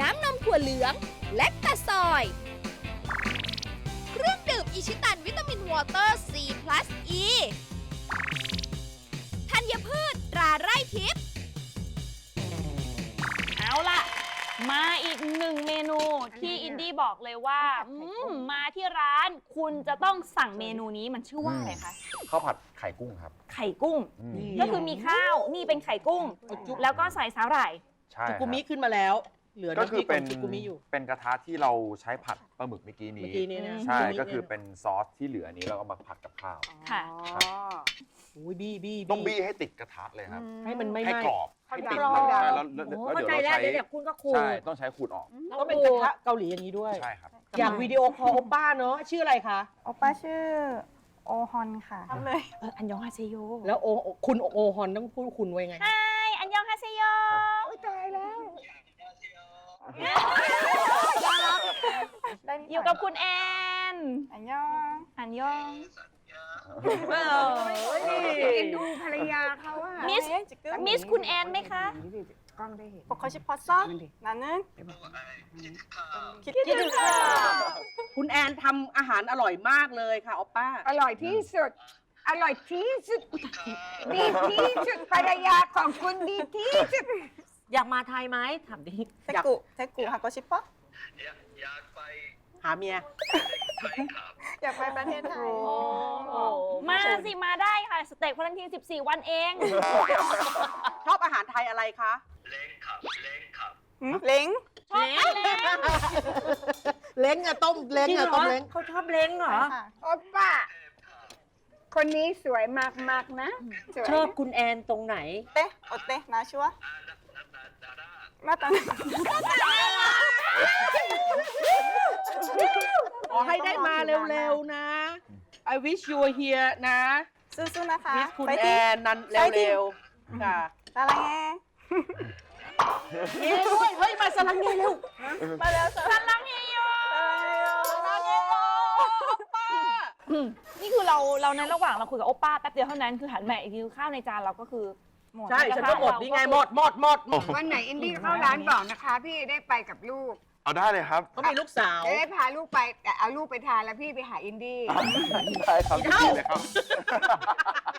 น้ำนมถั่วเหลือง และตาซอย เครื่องดื่มอิชิตันวิตามินวอเตอร์ C plus E ธัญพืชตราไร่ทิพย์ เอาล่ะ มาอีกหนึ่งเมนูที่อินดี้บอกเลยว่าอืมมาที่ร้านคุณจะต้องสั่งเมนูนี้มันชื่อว่าอะไรคะ ข้าวผัดไข่กุ้งครับไข่กุ้ง อืมก็คือมีข้าวนี่เป็นไข่กุ้ง แล้วก็ใส่สาหร่าย ใช่จุครับกุมิขึ้นมาแล้ว เหลือก็คือเป็นำพริขงจุกุมิอยู่เป็นกระทะที่เราใช้ผัดปลาหมึกเมื่อกี้เมื่นี้อกี้นี้นะใช่จุมิก็คือนี่ยเป็นซอสที่เหลือนี้เราก็มาผัดกับข้าวค่ะโอ้ยบี้บี้ต้องบี้ให้ติดกระทะเลยครับ ให้มันไม่ให้ไหม้กรอบให้ติดกรอบใช่แล้วแล้วโอ้แล้วเข้าเดี๋ยวใจเราแล้วใช้เดี๋ยวคุณก็ขูดใช่ต้องใช้ขูดออกต้องเป็นกระทะเกาหลีอย่างนี้ด้วยใช่ครับอยากวิดีโอคอลโอป้าเนาะชื่ออะไรคะโอป้าชื่อโอฮอนค่ะทำเลยเอออันยองฮาเซโยแล้วโอคุณโอฮอนต้องพูดคุณไว้ไงไฮอันยองฮาเซโยตาย อยู่กับคุณแอน อันยองอันยองดูภรรยาเขาอะมิส มิสคุณแอนไหมคะ กล้องได้เห็นปกติพอซนั่นนึงคิดคิดถึงค่ะคุณแอนทำอาหารอร่อยมากเลยค่ะโอป้า อร่อยที่สุด อร่อยที่สุด ดีที่สุดภรรยาของคุณดีที่สุด อยากมาไทยไหมถามดิเทกุเทกุฮาโกชิปะ หาเมีย อยากไปประเทศไทยมาสิ มาได้ค่ะ สเต็กพลันที14 วันเอง ชอบอาหารไทยอะไรคะ เล้งชอบอันเล็กเล้งอะต้มเล้งอะต้มเล้งเขาชอบเล้งเหรอ ค่ะโอป้า คนนี้สวยมากๆนะสวยชอบคุณแอนตรงไหน เตะโอเตะนาชัวหน้าตา ขอให้ได้มาเร็วๆนะ I wish you were here นะสู้ๆนะคะมิสคุณไปแอที่นนั้นเร็วๆค่ะตาลังแงเย้ด้วยเฮ้ยมาสลังเย้เร็วมาแล้วสลังลังเฮโยสลังเย้ป้านี่คือเราเราในระหว่างเราคุยกับโอป้าแป๊บเดียวเท่านั้นคือหันมาอีกทีข้าวในจานเราก็คือหมดใช่ฉันก็หมดนี่ไงหมดหมดหมดวันไหนอินดี้เข้าร้านบอกนะคะ พี่ได้ไปกับลูก เอาได้เลยครับเขามีลูกสาว จะได้พาลูกไปแต่เอาลูกไปทานแล้วพี่ไปหาอินดี้ ได้ครับยินดีเลยครับ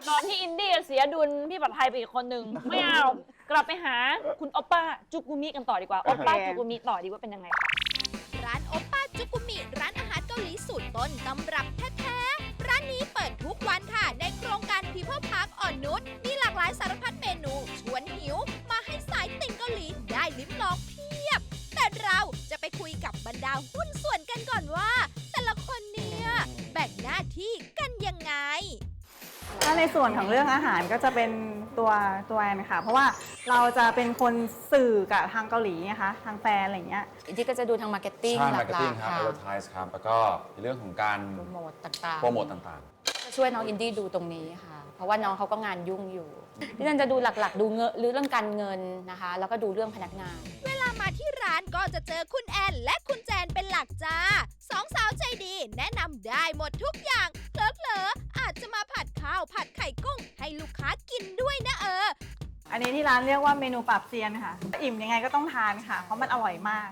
ตอนที่อินเดียเสียดุลพี่ปัดไทยไปอีกคนหนึ่งไม่เอา กลับไปหาคุณโอป้าจุกุมิกันต่อดีกว่าโอป้าจุกุมิต่อดีว่าเป็นยังไงคะ ร้านโอป้าจุกุมิ ร้านอาหารเกาหลีสูตรต้นตำรับ ที่กันยังไง ถ้าในส่วนของเรื่องอาหารก็จะเป็นตัวตัวแอนค่ะ เพราะว่าเราจะเป็นคนสื่อกับทางเกาหลีนะคะทางแฟนอะไรอย่างเงี้ยอีกที่ก็จะดูทางมาร์เก็ตติ้งใช่หมาร์เก็ตลัติ้กงๆครับ ค่ะ advertise ครับ แล้วก็ในเรื่องของการโปรโมทต่างๆ โปรโมทต่างจะ ช่วยน้องอินดี้ดูตรงนี้ค่ะ เพราะว่าน้องเขาก็งานยุ่งอยู่ที่นั่นจะดูหลักๆ ดูเงินหรือเรื่องการเงินนะคะ แล้วก็ดูเรื่องพนักงาน เวลามาที่ร้านก็จะเจอคุณแอนและคุณแจนเป็นหลักจ้าสองสาวใจดีแนะนำได้หมดทุกอย่างเผลอๆอาจจะมาผัดข้าวผัดไข่กุ้ง ให้ลูกค้ากินด้วยนะเออ อันนี้ที่ร้านเรียกว่าเมนูปรับเซียนค่ะ อิ่มยังไงก็ต้องทานค่ะ เพราะมันอร่อยมาก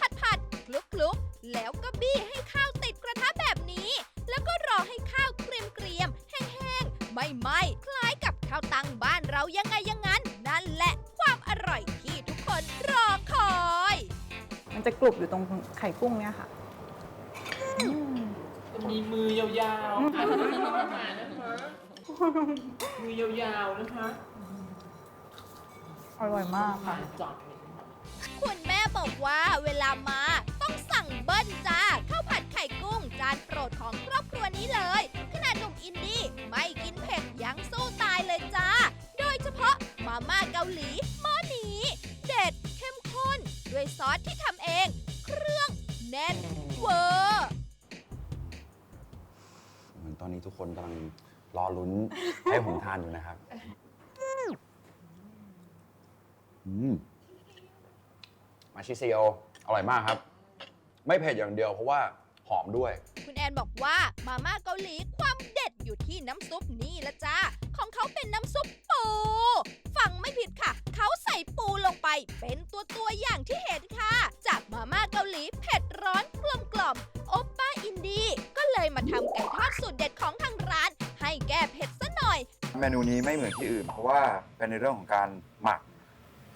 ผัดผัดคลุกคลุกๆแล้วก็ ไม่ไหม้คล้ายกับข้าวตังบ้านเรายังไงอยังงั้น นั่นแหละความอร่อยที่ทุกคนรอคอย มันจะกรุบอยู่ตรงไข่กุ้งเนี่ยค่ะมีมือยาวๆค่ะมือยาวๆนะคะ อร่อยมากค่ะจอดคุณแม่บอกว่าเวลามาต้องสั่งเบิ้ลจ้าข้าวผัดไข่กุ้งจานโปรดของครอบครัวนี้เลย ขนาดหนุ่มอินดี้ไม่กินเผ็ดยังสู้ตายเลยจ้า โดยเฉพาะมาม่าเกาหลีหม้อนี้ เด็ดเข้มข้น ด้วยซอสที่ทำเอง เครื่องแน่นเวอร์เหมือนตอนนี้ทุกคนกำลังรอลุ้นให้ผมทานอยู่นะครับ อืม มาชิเซโยอร่อยมากครับ ไม่เผ็ดอย่างเดียวเพราะว่า หอมด้วย คุณแอนบอกว่ามาม่าเกาหลีความเด็ดอยู่ที่น้ำซุปนี่ละจ้าของเขาเป็นน้ำซุปปูฟังไม่ผิดค่ะ เขาใส่ปูลงไป เป็นตัวตัวๆอย่างที่เห็นค่ะ จากมาม่าเกาหลีเผ็ดร้อนกลมกล่อมๆโอปป้าอินดี้ก็เลยมาทำไก่ทอดสูตรเด็ดของทางร้าน ให้แก้เผ็ดซะหน่อย เมนูนี้ไม่เหมือนที่อื่น เพราะว่าเป็นในเรื่องของการหมัก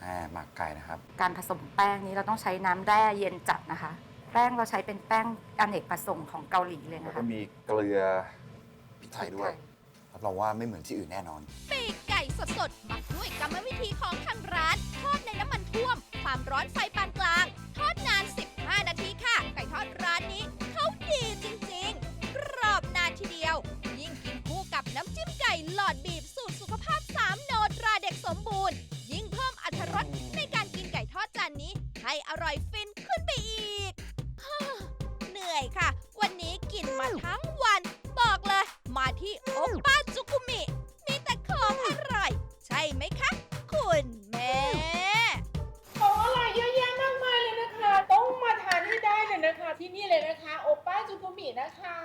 อ่าหมักไก่นะครับ การผสมแป้งนี้เราต้องใช้น้ำแร่เย็นจัดนะคะ แป้งเราใช้เป็นแป้งอเนกประสงค์ของเกาหลีเลยแล้วนะก็คะ มีเกลือพริกไทยด้วยรับรองว่าไม่เหมือนที่อื่นแน่นอน ปีกไก่สดๆหมักด้วยกรรมวิธีของทางร้าน ทอดในน้ำมันท่วม ความร้อนไฟปานกลาง ทอดนาน 15 นาทีค่ะ ไก่ทอดร้านนี้เขาดีจริงๆ กรอบนานทีเดียว ยิ่งกินคู่กับน้ำจิ้มไก่หลอดบีบสูตรสุขภาพ 3 โนตราเด็กสมบูรณ์ ยิ่งเพิ่มอรรถรสในการกินไก่ทอดจานนี้ ให้อร่อย นะคะ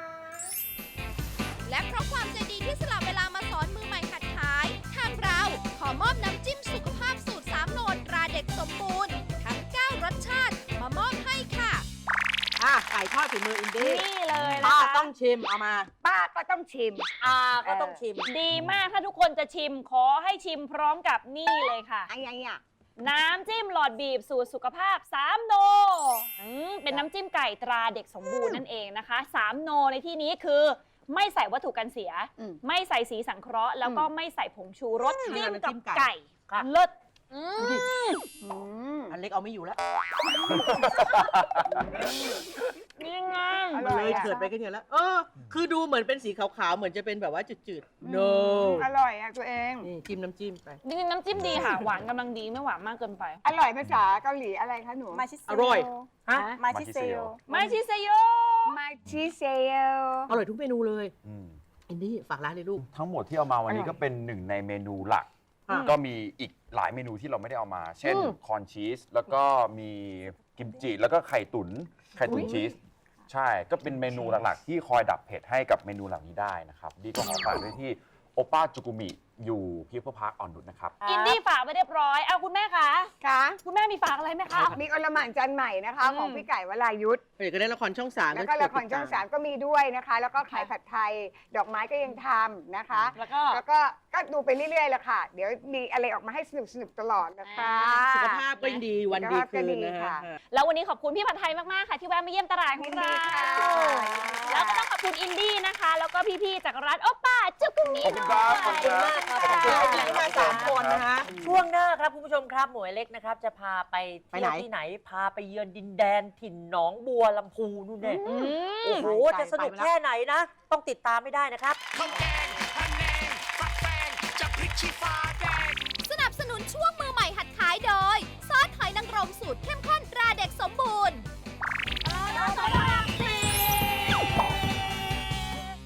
และเพราะความใจดีที่สละเวลามาสอนมือใหม่หัดขาย ทางเราขอมอบน้ำจิ้มสุขภาพสูตร3โลตราเด็กสมบูรณ์ ทั้ง 9 รสชาติ มามอบให้ค่ะ อะไก่ทอดฝีมืออินดี้นี่เลยนะป้าคะต้องชิมเอามา ป้าก็ต้องชิม อาก็ต้องชิม ดีมากถ้าทุกคนจะชิมขอให้ชิมพร้อมกับนี่เลยค่ะ อะไรอะน้ำจิ้มหลอดบีบสูตรสุขภาพ3โนอืม เป็นน้ำจิ้มไก่ตราเด็กสมบูรณ์นั่นเองนะคะ3โนในที่นี้คือ ไม่ใส่วัตถุกันเสีย อืม ไม่ใส่สีสังเคราะห์แล้วก็ไม่ใส่ผงชูรสอืมจิ้มน้ำจิ้กับมไก่ไก่ค่ะเลิศอืม อืมอันเล็กเอาไม่อยู่แล้วนี่ไงอมันร่อยเลยอะเถิดไปกันเนี่ยแล้ว เออ คือดูเหมือนเป็นสีขาวๆ เหมือนจะเป็นแบบว่าจืดๆ no อร่อยอะตัวเอง นี่จิ้มน้ำจิ้มไป จริงๆน้ำจิ้มดีค่ะ หวานกำลังดีไม่หวานมากเกินไป อร่อยภาษาเกาหลีอะไรคะหนู มาชิเซอร่อย ฮะ มาชิเซโยไม่ชิเซโยมาชิเซลอร่อยทุกเมนูเลยอืมอินดี้ฝากร้านเลยลูก ทั้งหมดที่เอามาวันนี้อร่อยก็เป็นหนึ่งในเมนูหลักอะก็มีอีก หลายเมนูที่เราไม่ได้เอามา เช่นอืมคอนชีส แล้วก็มีกิมจิแล้วก็ไข่ตุนไข่ตุนชีส ใช่ ก็เป็นเมนูหลักๆ ที่คอยดับเผ็ดให้กับเมนูเหล่านี้ได้นะครับ ดีก็ขอฝากด้วยที่ โอป้าจุกุมิอยู่พิพิธภัณฑ์อ่อนนุชนะครับ อินดี้ฝากไปเรียบร้อยเอาคุณแม่คะค่ะ คุณแม่มีฝากอะไรไหมคะ มีอลหม่านจันใหม่นะคะ อืม ของพี่ไก่วรายุทธเดี๋ยวก็ได้ละครช่องสามแล้วก็ละครช่องสามก็มีด้วยนะคะ แล้วก็ขายผัดไทย ดอกไม้ก็ยังทำนะคะ แล้วก็ แล้วก็ก็ดูไปเรื่อยๆแหละค่ะ เดี๋ยวมีอะไรออกมาให้สนุกสนุกๆตลอดนะคะ สุขภาพก็ยังดีวันดีคืนนะค่ะฮะ แล้ววันนี้ขอบคุณพี่ผัดไทยมาก ๆ ค่ะ ที่แวะมาเยี่ยมตลาดของยินดีเราค่ะ แล้วก็ต้องขอบคุณอินดี้นะคะ แล้วก็พี่ ๆ จากร้านโอป้า จุกุมิขอบคุณครับขอบคุณครับด้วยวันนี้มาสามคนนะคะช่วงหน้าครับคุณผู้ชมครับหมวยเล็กนะครับ จะพาไปไปเที่ไหนยวที่ไหนพาไปเยือนดินแดนถิ่นหนองบัวลำพูนู่นเนี่ยอืมโอ้โหไปจะสนุกไปไปแล้วแค่ไหนนะ ต้องติดตามไม่ได้นะครับสนับสนุนช่วงมือใหม่หัดขายโดยซอสหอยนางรมสูตรเข้มข้นตราเด็กสมบูรณ์